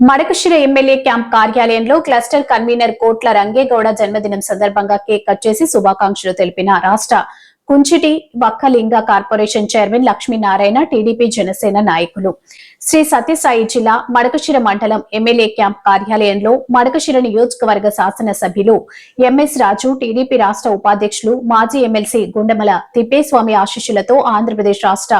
Madakasira MLA camp కార్యాలయంలో cluster convener Kotla Rangegowda జన్మదినం సందర్భంగా కేక్ కట్ చేసి శుభాకాంక్షలు తెలిపిన రాష్ట్ర Kunchitti Vakkalinga corporation chairman Lakshminarayana TDP Janasena నాయకులు. శ్రీ సత్యసాయి జిల్లా మడకశిర మండలం ఎమ్మెల్యే క్యాంప్ కార్యాలయంలో మడకశిర నియోజకవర్గ శాసన సభ్యులు ఎంఎస్ రాజు టీడీపీ రాష్ట్ర ఉపాధ్యక్షులు మాజీ ఎమ్మెల్సీ గుండమల తిప్పేస్వామి ఆశీస్సులతో ఆంధ్రప్రదేశ్ రాష్ట్ర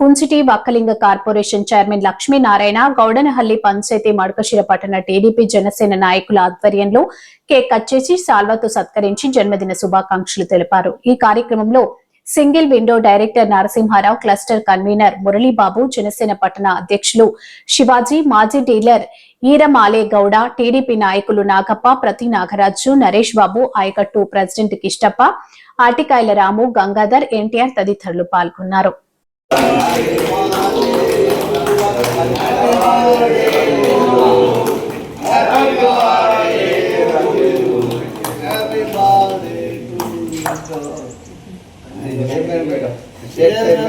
కుంచిటి వక్కలింగ కార్పొరేషన్ చైర్మన్ లక్ష్మీనారాయణ గౌడనహల్లి పంచాయతీ మడకశిర పట్టణ టీడీపీ జనసేన నాయకుల ఆధ్వర్యంలో కేక్ కట్ చేసి సాల్వాతో సత్కరించి జన్మదిన శుభాకాంక్షలు తెలిపారు. ఈ కార్యక్రమంలో single window director Narasimha Rao cluster convener Muralibabu Janasena పట్టణ అధ్యక్షులు శివాజీ మాజీ డీలర్ ఈరమాలే గౌడ టీడీపీ నాయకులు నాగప్ప ప్రతి నాగరాజు నరేష్ బాబు ఆయకట్టు ప్రెసిడెంట్ కిష్టప్ప ఆటికాయల రాము గంగాధర్ ఎన్టీఆర్ తదితరులు పాల్గొన్నారు.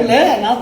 లే, నాకు